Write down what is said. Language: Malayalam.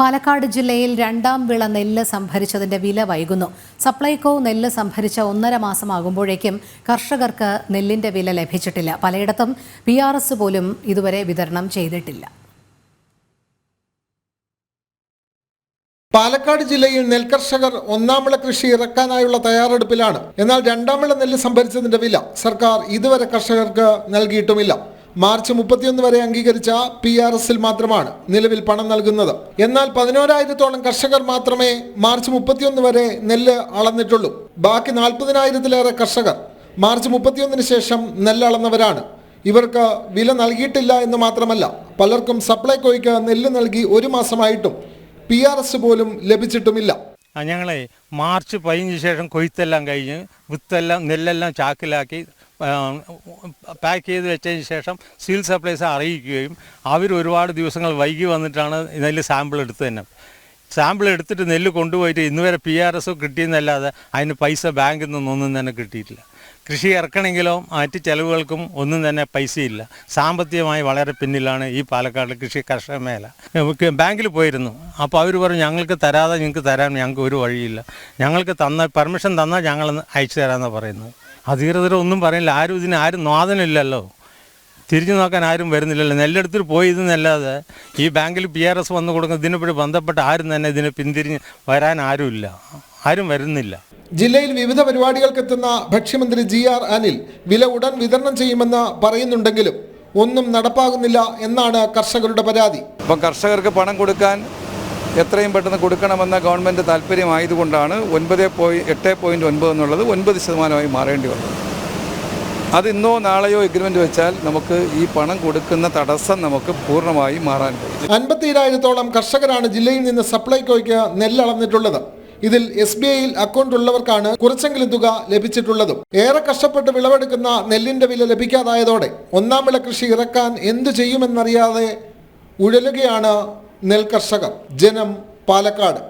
പാലക്കാട് ജില്ലയിൽ രണ്ടാം വിള നെല്ല് സംഭരിച്ചതിന്റെ വില വൈകുന്നു. സപ്ലൈകോ നെല്ല് സംഭരിച്ച ഒന്നര മാസമാകുമ്പോഴേക്കും കർഷകർക്ക് നെല്ലിന്റെ വില ലഭിച്ചിട്ടില്ല. പലയിടത്തും പി ആർ എസ് പോലും ഇതുവരെ വിതരണം ചെയ്തിട്ടില്ല. പാലക്കാട് ജില്ലയിൽ നെൽകർഷകർ ഒന്നാം വിള കൃഷി ഇറക്കാനായുള്ള തയ്യാറെടുപ്പിലാണ്. എന്നാൽ രണ്ടാം വിള നെല്ല് സംഭരിച്ചതിന്റെ വില സർക്കാർ ഇതുവരെ കർഷകർക്ക് നൽകിയിട്ടുമില്ല. മാർച്ച് മുപ്പത്തിയൊന്ന് വരെ അംഗീകരിച്ച പി ആർ എസിൽ മാത്രമാണ് നിലവിൽ പണം നൽകുന്നത്. എന്നാൽ പതിനോരായിരത്തോളം കർഷകർ മാത്രമേ മാർച്ച് മുപ്പത്തിയൊന്ന് വരെ നെല്ല് അളന്നിട്ടുള്ളൂ. ബാക്കി നാൽപ്പതിനായിരത്തിലേറെ കർഷകർ മാർച്ച് മുപ്പത്തിയൊന്നിന് ശേഷം നെല്ല് അളന്നവരാണ്. ഇവർക്ക് വില നൽകിയിട്ടില്ല എന്ന് മാത്രമല്ല പലർക്കും സപ്ലൈകോയ്ക്ക് നെല്ല് നൽകി ഒരു മാസമായിട്ടും പി ആർ എസ് പോലും ലഭിച്ചിട്ടുമില്ല. ഞങ്ങളെ മാർച്ച് പതിനഞ്ച് ശേഷം കൊയ്ത്തെല്ലാം കഴിഞ്ഞ് വിത്തെല്ലാം നെല്ലെല്ലാം ചാക്കിലാക്കി പാക്ക് ചെയ്ത് വെച്ചതിന് ശേഷം സിവിൽ സപ്ലൈസ് അറിയിക്കുകയും അവർ ഒരുപാട് ദിവസങ്ങൾ വൈകി വന്നിട്ടാണ് നെല്ല് സാമ്പിൾ എടുത്തു തന്നെ. സാമ്പിൾ എടുത്തിട്ട് നെല്ല് കൊണ്ടുപോയിട്ട് ഇന്ന് വരെ പി ആർ എസ് കിട്ടിയെന്നല്ലാതെ അതിന് പൈസ ബാങ്കിൽ നിന്നൊന്നും തന്നെ കിട്ടിയിട്ടില്ല. കൃഷി ഇറക്കണമെങ്കിലോ മറ്റ് ചെലവുകൾക്കും ഒന്നും തന്നെ പൈസയില്ല. സാമ്പത്തികമായി വളരെ പിന്നിലാണ് ഈ പാലക്കാട് കൃഷി കർഷക മേഖല. ബാങ്കിൽ പോയിരുന്നു. അപ്പോൾ അവർ പറഞ്ഞു ഞങ്ങൾക്ക് തരാതെ നിങ്ങൾക്ക് തരാൻ ഞങ്ങൾക്ക് ഒരു വഴിയില്ല. ഞങ്ങൾക്ക് തന്ന പെർമിഷൻ തന്നാൽ ഞങ്ങൾ അയച്ചു തരാമെന്നാണ് പറയുന്നത്. അധികൃതർ ഒന്നും പറയില്ല ആരും ഇതിന് ആരും നാദനില്ലല്ലോ തിരിഞ്ഞു നോക്കാൻ ആരും വരുന്നില്ലല്ലോ. നെല്ലെടുത്തിട്ട് പോയി ഇതെന്നല്ലാതെ ഈ ബാങ്കിൽ പി ആർ എസ് വന്നു കൊടുക്കുന്ന ഇതിനെപ്പറ്റി ബന്ധപ്പെട്ട് ആരും തന്നെ ഇതിനെ പിന്തിരിഞ്ഞ് വരാൻ ആരുമില്ല. ആരും വരുന്നില്ല. ജില്ലയിൽ വിവിധ പരിപാടികൾക്കെത്തുന്ന ഭക്ഷ്യമന്ത്രി ജി ആർ അനിൽ വില ഉടൻ വിതരണം ചെയ്യുമെന്ന് പറയുന്നുണ്ടെങ്കിലും ഒന്നും നടപ്പാകുന്നില്ല എന്നാണ് കർഷകരുടെ പരാതി. അപ്പം കർഷകർക്ക് പണം കൊടുക്കാൻ എത്രയും പെട്ടെന്ന് കൊടുക്കണമെന്ന ഗവൺമെന്റ് താല്പര്യമായതുകൊണ്ടാണ് ഒൻപത് പോയി എട്ട് പോയിന്റ് ഒൻപത് എന്നുള്ളത് ഒൻപത് ശതമാനമായി മാറേണ്ടി വന്നത്. അത് ഇന്നോ നാളെയോ എഗ്രിമെന്റ് വെച്ചാൽ നമുക്ക് ഈ പണം കൊടുക്കുന്ന തടസ്സം നമുക്ക് പൂർണമായി മാറാൻ കഴിയും. അൻപത്തിരായിരത്തോളം കർഷകരാണ് ജില്ലയിൽ നിന്ന് സപ്ലൈകോയ്ക്ക് നെല്ലളന്നിട്ടുള്ളത്. ഇതിൽ എസ് ബി ഐയിൽ അക്കൗണ്ട് ഉള്ളവർക്കാണ് കുറച്ചെങ്കിലും തുക ലഭിച്ചിട്ടുള്ളതും. ഏറെ കഷ്ടപ്പെട്ട് വിളവെടുക്കുന്ന നെല്ലിന്റെ വില ലഭിക്കാതായതോടെ ഒന്നാം വിള കൃഷി ഇറക്കാൻ എന്തു ചെയ്യുമെന്നറിയാതെ ഉഴലുകയാണ് നെൽ കർഷകർ ജനം പാലക്കാട്.